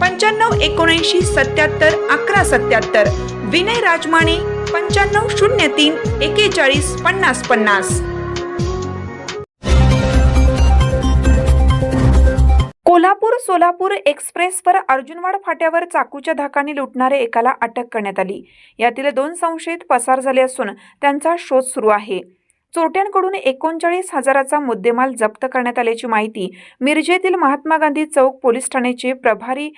पंच्याण्णव एकोणऐंशी सत्याहत्तर अकरा सत्याहत्तर. विनय राजमाने पंच्याण्णव शून्य तीन एकेचाळीस पन्नास पन्नास. कोल्हापूर सोलापूर एक्सप्रेसवर अर्जुनवाड फाट्यावर चाकूच्या धाकाने लुटणारे एकाला अटक करण्यात आली. यातील दोन संशयित पसार झाले असून त्यांचा शोध सुरू आहे. चोरट्यांकडून एकोणचाळीस हजाराचा मुद्देमाल जप्त करण्यात आल्याची माहिती मिरजेतील महात्मा गांधी चौक पोलीस ठाण्याचे प्रभारी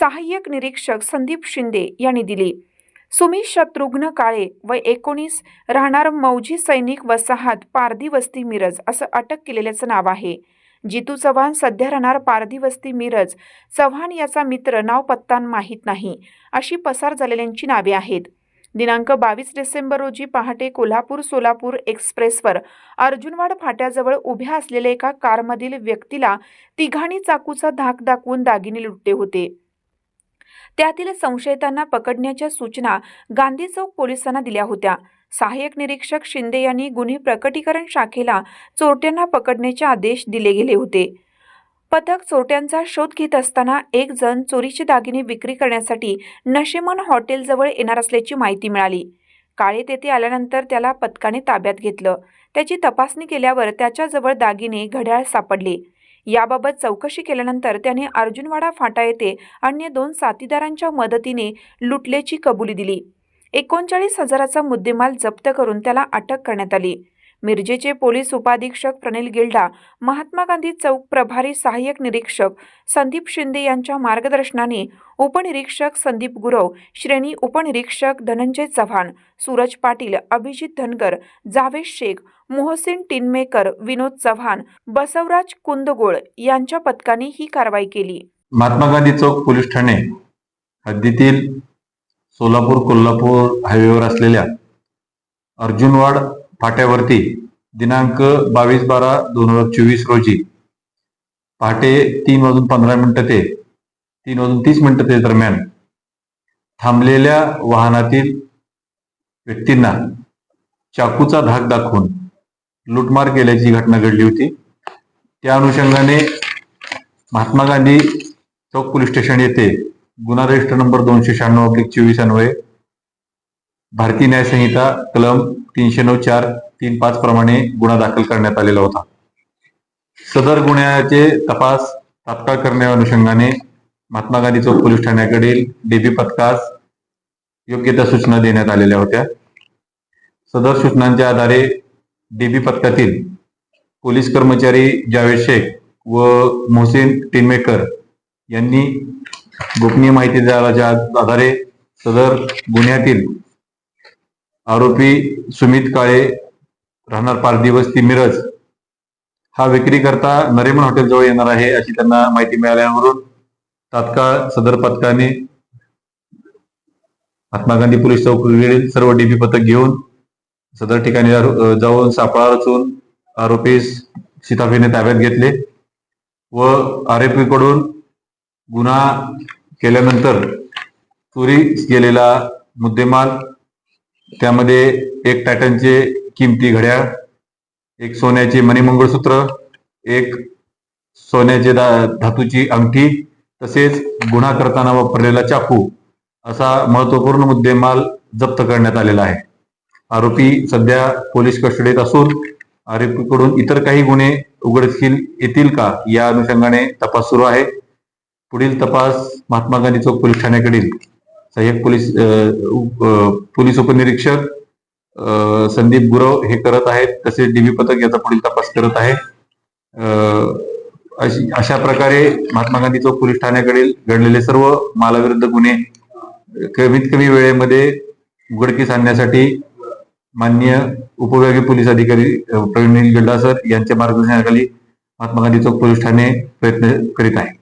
सहाय्यक निरीक्षक संदीप शिंदे यांनी दिली. सुमित शत्रुघ्न काळे व एकोणीस राहणार मौजी सैनिक वसाहत पारधी वस्ती मिरज असं अटक केलेल्याचं नाव आहे. जितू चव्हाण सध्या राहणार पारधी वस्ती मिरज. चव्हाण याचा मित्र नाव पत्ता माहीत नाही. अशी पसार झालेल्यांची नावे आहेत. दिनांक बावीस डिसेंबर रोजी पहाटे कोल्हापूर सोलापूर एक्सप्रेसवर अर्जुनवाड फाट्याजवळ उभ्या असलेल्या एका कारमधील व्यक्तीला तिघाणी चाकूचा धाक दाखवून दागिने लुटले होते. त्यातील संशयितांना पकडण्याच्या सूचना गांधी चौक पोलिसांना दिल्या होत्या. सहाय्यक निरीक्षक शिंदे यांनी गुन्हे प्रकटीकरण शाखेला चोरट्यांना पकडण्याचे आदेश दिले गेले होते. पथक चोरट्यांचा शोध घेत असताना एक जण चोरीचे दागिने विक्री करण्यासाठी नशेमन हॉटेलजवळ येणार असल्याची माहिती मिळाली. काळे तेथे आल्यानंतर त्याला पथकाने ताब्यात घेतलं. त्याची तपासणी केल्यावर त्याच्याजवळ दागिने घड्याळ सापडले. याबाबत चौकशी केल्यानंतर त्याने अर्जुनवाडा फाटा येथे अन्य दोन साथीदारांच्या मदतीने लुटल्याची कबुली दिली. एकोणचाळीस हजाराचा मुद्देमाल जप्त करून त्याला अटक करण्यात आली. मिरजेचे पोलीस उपाधीक्षक प्रनिल गिल्डा महात्मा गांधी चौक प्रभारी सहाय्यक निरीक्षक संदीप शिंदे यांच्या मार्गदर्शनाने उपनिरीक्षक संदीप गुरव श्रेणी उपनिरीक्षक धनंजय चव्हाण सूरज पाटील अभिजित धनगर जावेद शेख मोहसिन टिनमेकर विनोद चव्हाण बसवराज कुंदगोळ यांच्या पथकाने ही कारवाई केली. महात्मा गांधी चौक पोलीस ठाणे हद्दीतील सोलापूर कोल्हापूर हायवेवर असलेल्या अर्जुनवाड फाट्यावरती दिनांक बावीस बारा दोन हजार चोवीस रोजी. पहाटे तीन वाजून पंधरा मिनिटं ते तीन वाजून तीस मिनिटं ते दरम्यान थांबलेल्या वाहनातील व्यक्तींना चाकूचा धाक दाखवून लुटमार केल्याची घटना घडली होती. त्या अनुषंगाने महात्मा गांधी चौक पोलीस स्टेशन येथे गुन्हा रजिस्टर नंबर दोनशे शहाण्णव अब्लिक चोवीस अन्वये भारतीय न्यायसंहिता कलम तीनशे नऊ चार तीन पाच प्रमाणे गुन्हा दाखल करण्यात आलेला होता. सदर गुन्ह्याचे तपास तात्काळ करण्या अनुषंगाने महात्मा गांधी चौक पोलीस ठाण्याकडील डीबी पथकास योग्य त्या सूचना देण्यात आलेल्या होत्या. सदर सूचनांच्या आधारे डीबी पथकातील पोलीस कर्मचारी जावेद शेख व मोहसिन टिनमेकर यांनी गोपनीय माहिती आधारे सदर गुन्ह्यातील आरोपी सुमित काळे राहणार पाच दिवस ती मिरज. हा विक्री करता नरेमन हॉटेल जवळ येणार आहे अशी त्यांना माहिती मिळाल्यावरून तात्काळ सदर पथकाने महात्मा गांधी पोलीस चौकीकडील सर्व डीबी पथक घेऊन सदर ठिकाणी जाऊन सापळा रचून आरोपीस सीताफीने ताब्यात घेतले व आरोपीकडून गुन्हा केल्यानंतर चोरी गेलेला मुद्देमाल त्यामध्ये एक टायटनचे किमती घड्याळ एक सोन्याचे मणिमंगळसूत्र एक सोन्याचे दा धातूची अंगठी तसेच गुन्हा करताना वापरलेला चाकू असा महत्त्वपूर्ण मुद्देमाल जप्त करण्यात आलेला आहे. आरोपी सध्या पोलीस कस्टडीत असून आरोपीकडून इतर काही गुन्हे उघडकीस येतील का या अनुषंगाने तपास सुरू आहे. पुढील तपास महात्मा गांधी चौक पोलीस ठाण्याकडील. सहाय्यक पोलीस पोलीस उपनिरीक्षक संदीप गुरव हे करत आहेत. तसेच डीबी पथक याचा पुढील तपास करत आहे. अशी अशा प्रकारे महात्मा गांधी चौक पोलीस ठाण्याकडील घडलेले सर्व मालाविरुद्ध गुन्हे कमीत कमी वेळेमध्ये उघडकीस आणण्यासाठी मान्य उपविभागीय पोलीस अधिकारी प्रवीण गड्डा सर यांच्या मार्गदर्शनाखाली महात्मा गांधी चौक पोलीस ठाणे प्रयत्न करीत आहे